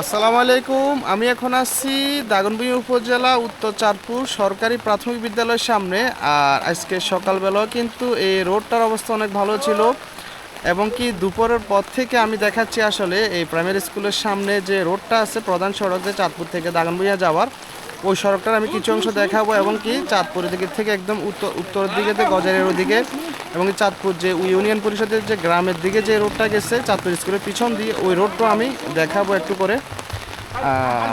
আসসালামু আলাইকুম, আমি এখন আছি দাগনভূঞা উপজেলা উত্তর চাঁদপুর সরকারি প্রাথমিক বিদ্যালয়ের সামনে। আর আজকে সকালবেলাও কিন্তু এই রোডটার অবস্থা অনেক ভালো ছিল এবং কি দুপুরের পর থেকে আমি দেখাচ্ছি আসলে এই প্রাইমারি স্কুলের সামনে যে রোডটা আছে প্রধান সড়ক যে চাঁদপুর থেকে দাগনভূঞা যাওয়ার। ওই সড়কটার আমি কিছু অংশ দেখাবো এবং কি চাঁদপুরের দিকে থেকে একদম উত্তর উত্তরের দিকে গজারের ওদিকে এবং চাঁদপুর যে ইউনিয়ন পরিষদের যে গ্রামের দিকে যে রোডটা গেছে, চাঁদপুর স্কুলের পিছন দিয়ে ওই রোডটা আমি দেখাবো একটু করে। আর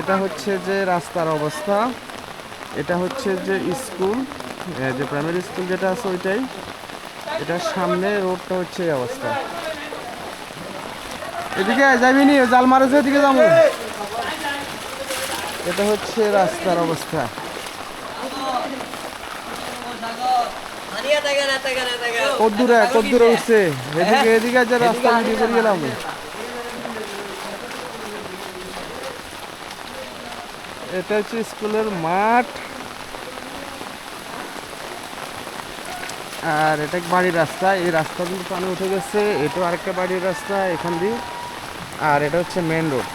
এটা হচ্ছে যে রাস্তার অবস্থা। এটা হচ্ছে যে স্কুল যে প্রাইমারি স্কুল যেটা আছে ওইটাই। এটার সামনে রোডটা হচ্ছে এই অবস্থা। এদিকে যাবিনি জাল মারেছে এদিকে যাব। এটা হচ্ছে রাস্তার অবস্থা। কদ্দুরে কদ্দুরে উঠছে? এদিকে এদিকে যে রাস্তা ভিডিও করে গেলাম। এটা হচ্ছে স্কুলের মাঠ। আর এটা বাড়ির রাস্তা। এই রাস্তা কিন্তু পানি উঠে গেছে। এটাও আরেকটা বাড়ির রাস্তা এখান দিয়ে। আর এটা হচ্ছে মেন রোড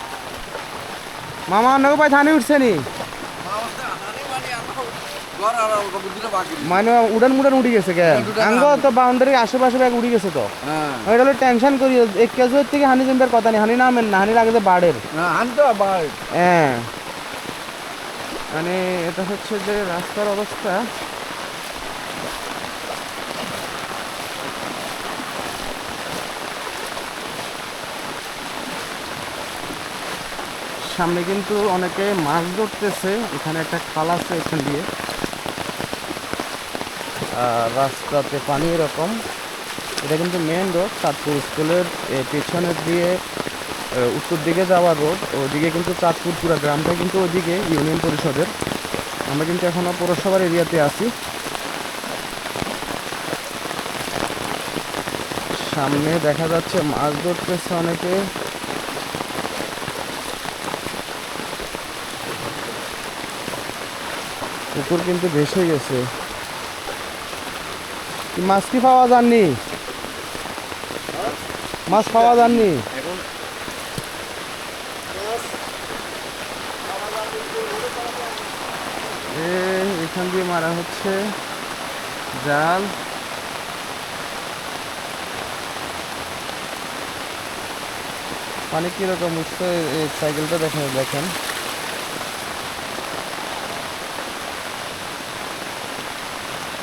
মামা অন্য ভাই থানি উঠছে নি? মানে উড়ান মুড়ান উড়ি গেছে কে আঙ্গ তো বাউন্ডারি আশেপাশে ব্যাগ উড়ি গেছে তো। আমি এটা টেনশন করি এক কেজুয়ের থেকে হানি জমের কথা নেই হানি নামেন না হানি লাগে যে বাড়ের। হ্যাঁ। মানে এটা হচ্ছে যে রাস্তার অবস্থা। সামনে কিন্তু অনেকে মাছ ধরতেছে। এখানে একটা খাল আছে এখান দিয়ে। রাস্তাতে পানি এরকম। এটা কিন্তু মেন রোড চাঁদপুর স্কুলের পেছনের দিয়ে উত্তর দিকে যাওয়ার রোড ওদিকে কিন্তু চাঁদপুর পুরো গ্রামটা কিন্তু ওদিকে, ইউনিয়ন পরিষদের। আমরা কিন্তু এখনও পৌরসভার এরিয়াতে আছি। সামনে দেখা যাচ্ছে মাছ ধরতেছে অনেকে। পুকুর কিন্তু ভেসে গেছে। মাছ কি পাওয়া যাননি? মাছ পাওয়া যাননি? এখান দিয়ে মারা হচ্ছে জাল। পানি কীরকম উঠছে, এই সাইকেলটা দেখেন দেখেন।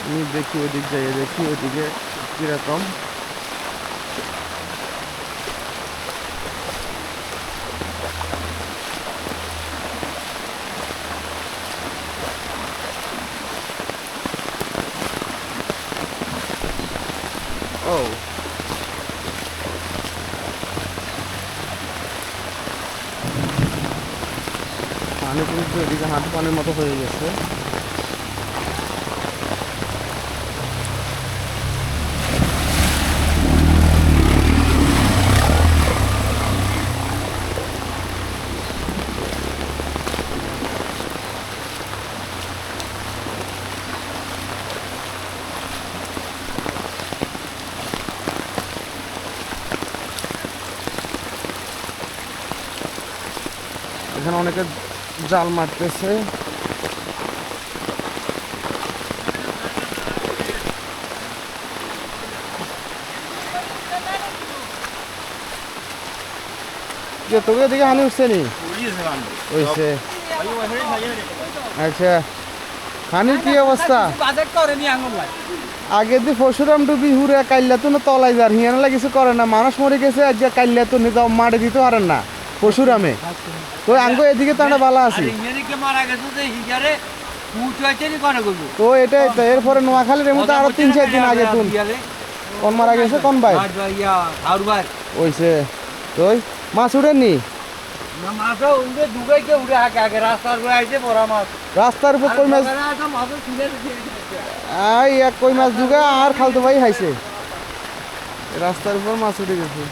আমি দেখি ওদিক যাই, দেখি ওদিকে কীরকম। ও। পানি কিন্তু এদিকে হাঁটু পানির মতো হয়ে গেছে এখানে অনেকে জাল মারতেছে। তোকে এদিকে হানি উঠছে নি? আচ্ছা। হানির কি অবস্থা? আগে দি পরশুরাম টু বিহুরে কাইল্লা তো তলাই যার, হিয়ানা কিছু করে না। মানুষ মরে গেছে আজ কাইল্লা তো নিতে মারে দিতে পারেন না। পরশুরামে। তো আঙ্গ এদিকে তো আমরা ভালো আছি। তো এটাই তো এরপরে নোয়াখালীর মতো আরও তিন চার দিন আগে তুন কোন মারা গেছে কোন ভাই? ওইছে। তো মাছ উড়েননি রাস্তার উপরে কই মাছ আই এক কই মাছ আর খালতো ভাই খাইছে। রাস্তার উপর মাছ উঠে গেছে।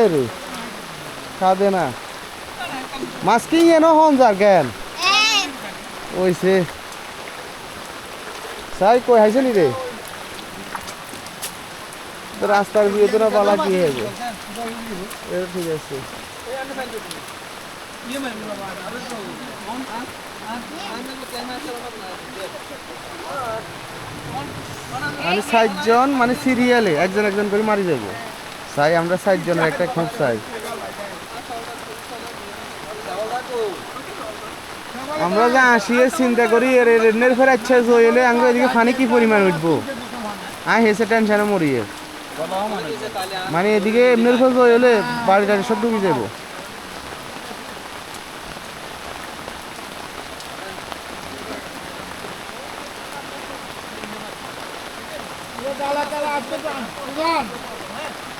এ রে খাদে না। মাছ কি এনো হন যার জ্ঞান। ওইছে। সাই কই হাইছে নি রে? রাস্তার তো না বালা কি হবে এটা ঠিক আছে। মানে ষাটজন মানে সিরিয়ালে, একজন একজন করে মারি যাব চাই আমরা ষাট জনের একটা খুব চাই। আমরা যা আসিয়ে চিন্তা করি এর রেনের ফের আচ্ছা জয়েলে আমরা এদিকে পানি কি পরিমাণ উঠবো? আয় হেসে টেনশনে মরিয়ে। মানে এদিকে এমনির ফের জয়েলে বাড়ি টাড়ি সব ডুবে যাব চান আমার ঠিক আছে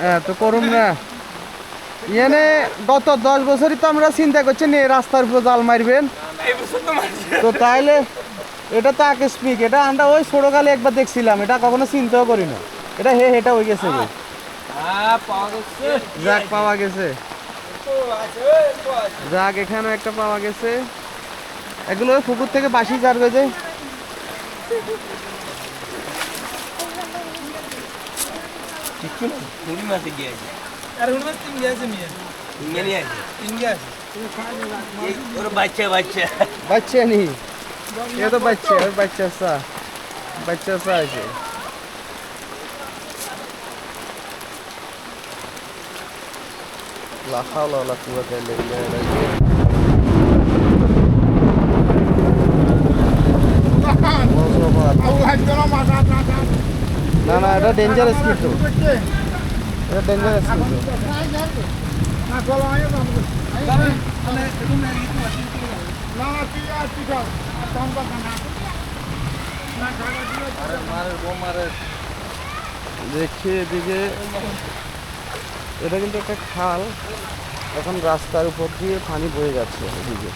হ্যাঁ তো করুন না। ইয়েনে গত দশ বছরই তো আমরা চিন্তা করছি নে রাস্তার উপর জাল মারবেন। তো তাইলে এটা তো আকস্মিক এটা আমরা ওই ছোটকালে একবার দেখছিলাম এটা কখনো চিন্তাও করি না। এটা হে হেটা হয়ে গেছে গো। যাক পাওয়া গেছে। যাক এখানেও একটা পাওয়া গেছে। এগুলো ওই পুকুর থেকে বাসি যার গেছে বাচ্চা বাচ্চা। বাচ্চা নি এ তো বাচ্চা ওই বাচ্চা সা বাচ্চা সা আছে। লা হাওলা ওয়ালা কুওয়াতা ইল্লা বিল্লাহ না না এটা ডেঞ্জারাস কিন্তু এটা ডেঞ্জারাস কিন্তু দেখি এদিকে এটা কিন্তু একটা খাল। এখন রাস্তার উপর দিয়ে পানি বয়ে যাচ্ছে। এদিকে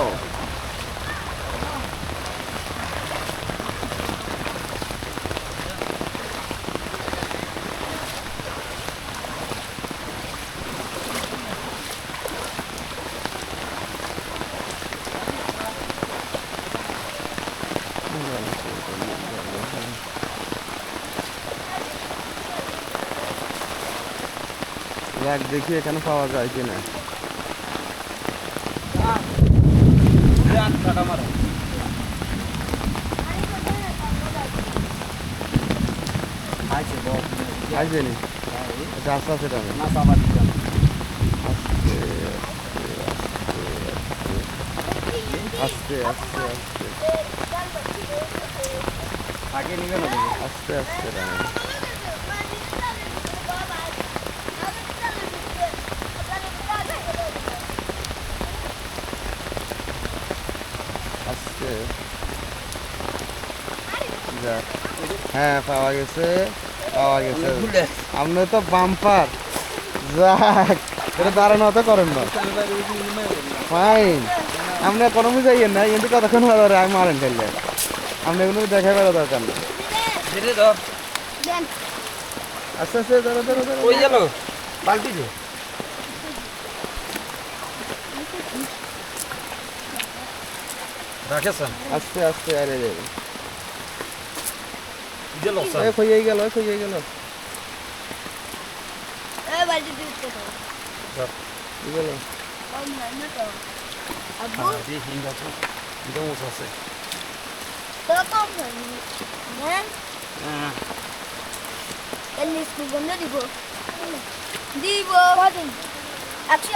ও। যাক দেখি এখানে পাওয়া যায় কিনা। আসবেনি আচ্ছা আস্তে আস্তে টানে। আস্তে আস্তে আস্তে আস্তে। আস্তে টানে। আস্তে যাক হ্যাঁ পাওয়া গেছে পাওয়া গেছে। আপনি তো বাম্পার। যাক এটা দাঁড়ানো তো করেন না। ফাইন আপনি কোনো যাইয়েন না কিন্তু কতক্ষণ হলো আমি মারেন ফেললে আপনি এগুলো দেখা করা দরকার ধীরে ধর। আস্তে আস্তে ধরো ধরো ধরো। ওই গেল বালতি রাখেছেন আস্তে আস্তে আরে রে গেল এ খইয়ে গেল এ খইয়ে গেল Eh, balik dito to. কি গেল ano to? Abo? দি হিন্দা তো এটা মোস আছে Pero to, yan. হ্যাঁ Elis ko ganda, di ba? Di ba?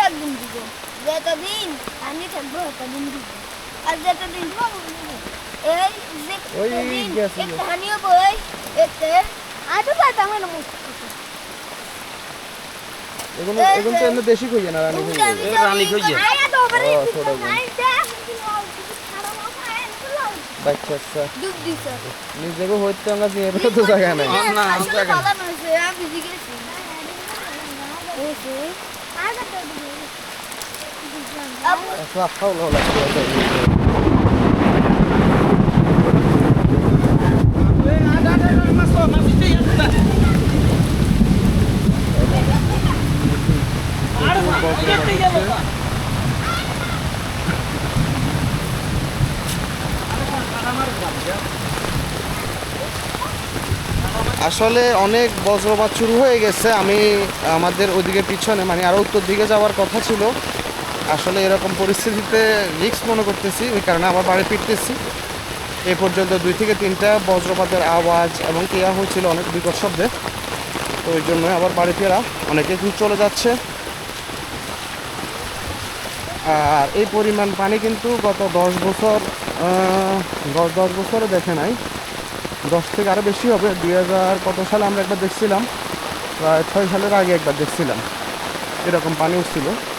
একদিন দিব যেটা দিন আমি থাকব সেটা দিন দিব এগুলো এগুলো না রানী রানী আচ্ছা নিজেকে হইতে আমরা নিয়ে বেরো তো আসলে অনেক বজ্রপাত শুরু হয়ে গেছে। আমি আমাদের ওদিকে পিছনে মানে আরও উত্তর দিকে যাওয়ার কথা ছিল। আসলে এরকম পরিস্থিতিতে রিস্ক মনে করতেছি, ওই কারণে আবার বাড়ি ফিরতেছি। এ পর্যন্ত দুই থেকে তিনটা বজ্রপাতের আওয়াজ এবং কেয়া হয়েছিল অনেক বিকট শব্দে। তো ওই জন্য আবার বাড়ি ফেরা। অনেকে দূর চলে যাচ্ছে। আর এই পরিমাণ পানি কিন্তু গত দশ বছর দশ বছরে দেখে নাই। দশ থেকে আরও বেশি হবে। দুই হাজার কত সালে আমরা একবার দেখছিলাম। প্রায় ছয় সালের আগে একবার দেখছিলাম। এরকম পানি উঠছিল।